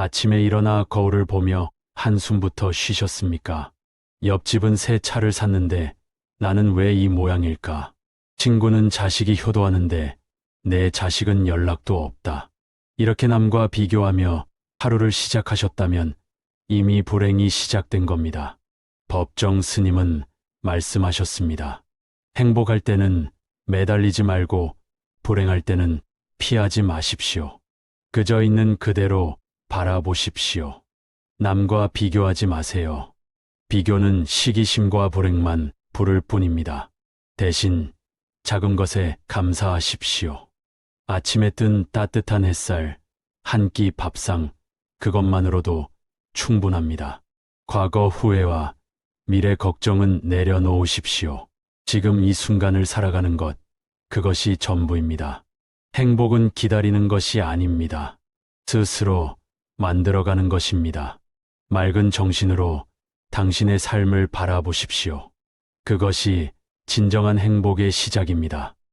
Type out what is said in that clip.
아침에 일어나 거울을 보며 한숨부터 쉬셨습니까? 옆집은 새 차를 샀는데 나는 왜 이 모양일까? 친구는 자식이 효도하는데 내 자식은 연락도 없다. 이렇게 남과 비교하며 하루를 시작하셨다면 이미 불행이 시작된 겁니다. 법정 스님은 말씀하셨습니다. 행복할 때는 매달리지 말고 불행할 때는 피하지 마십시오. 그저 있는 그대로 바라보십시오. 남과 비교하지 마세요. 비교는 시기심과 불행만 부를 뿐입니다. 대신 작은 것에 감사하십시오. 아침에 뜬 따뜻한 햇살, 한 끼 밥상, 그것만으로도 충분합니다. 과거 후회와 미래 걱정은 내려놓으십시오. 지금 이 순간을 살아가는 것, 그것이 전부입니다. 행복은 기다리는 것이 아닙니다. 스스로 만들어가는 것입니다. 맑은 정신으로 당신의 삶을 바라보십시오. 그것이 진정한 행복의 시작입니다.